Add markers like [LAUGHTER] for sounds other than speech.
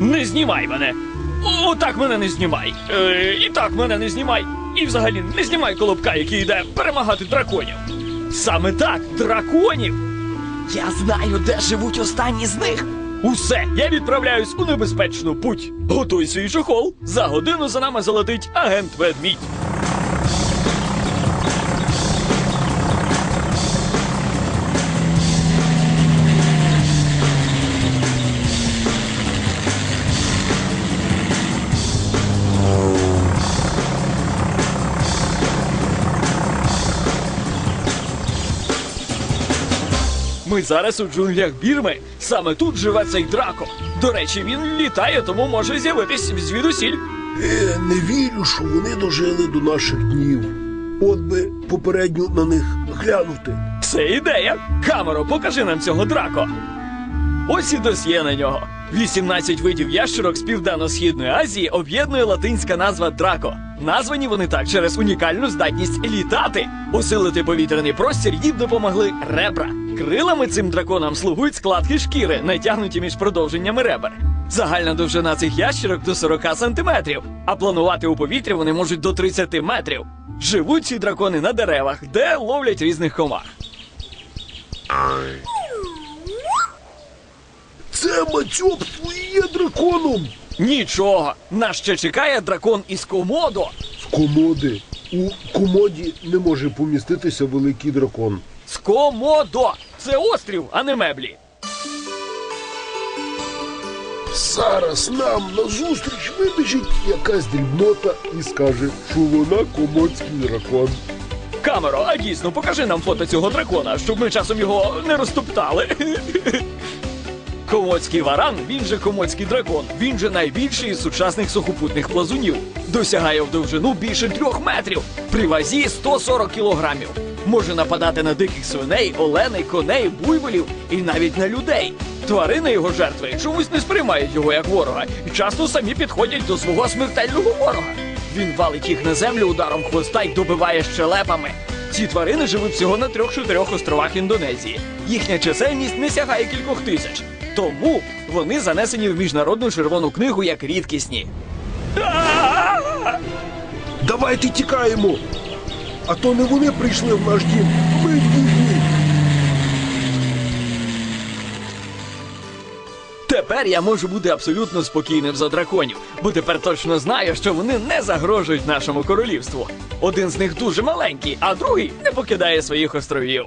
Не знімай мене. Отак мене не знімай. Е, і так мене не знімай. І взагалі не знімай колобка, який йде перемагати драконів. Саме так, драконів. Я знаю, де живуть останні з них. Усе, я відправляюсь у небезпечну путь. Готуй свій чохол. За годину за нами залетить агент ведмідь. Ми зараз у джунглях Бірми. Саме тут живе цей драко. До речі, він літає, тому може з'явитись звідусіль. Е, не вірю, що вони дожили до наших днів. От би попередньо на них глянути. Це ідея. Камеро, покажи нам цього драко. Ось і досьє на нього. 18 видів ящерок з південно-східної Азії об'єднує латинська назва драко. Названі вони так через унікальну здатність літати. Усилити повітряний простір їм допомогли ребра. Крилами цим драконам слугують складки шкіри, натягнуті між продовженнями ребер. Загальна довжина цих ящерок до 40 сантиметрів, а планувати у повітрі вони можуть до 30 метрів. Живуть ці дракони на деревах, де ловлять різних комах. Це мацьобство і є драконом. Нічого, нас ще чекає дракон із комодо. З комоди. У комоді не може поміститися великий дракон. З комодо! Це острів, а не меблі. Зараз нам назустріч вибіжить якась дрібнота і скаже, що вона комодський дракон. Камеро, а дійсно, покажи нам фото цього дракона, щоб ми часом його не розтоптали. [LAUGHS] Комодський варан, він же комодський дракон, він же найбільший із сучасних сухопутних плазунів. Досягає в довжину більше трьох метрів, при вазі 140 кілограмів. Може нападати на диких свиней, оленей, коней, буйволів і навіть на людей. Тварини його жертви чомусь не сприймають його як ворога і часто самі підходять до свого смертельного ворога. Він валить їх на землю ударом хвоста й добиває щелепами. Ці тварини живуть всього на трьох-чотирьох островах Індонезії. Їхня чисельність не сягає кількох тисяч. Тому вони занесені в міжнародну червону книгу як рідкісні. Давайте тікаємо. А то не вони прийшли в наш дім. Ми в. Тепер я можу бути абсолютно спокійним за драконів, бо тепер точно знаю, що вони не загрожують нашому королівству. Один з них дуже маленький, а другий не покидає своїх островів.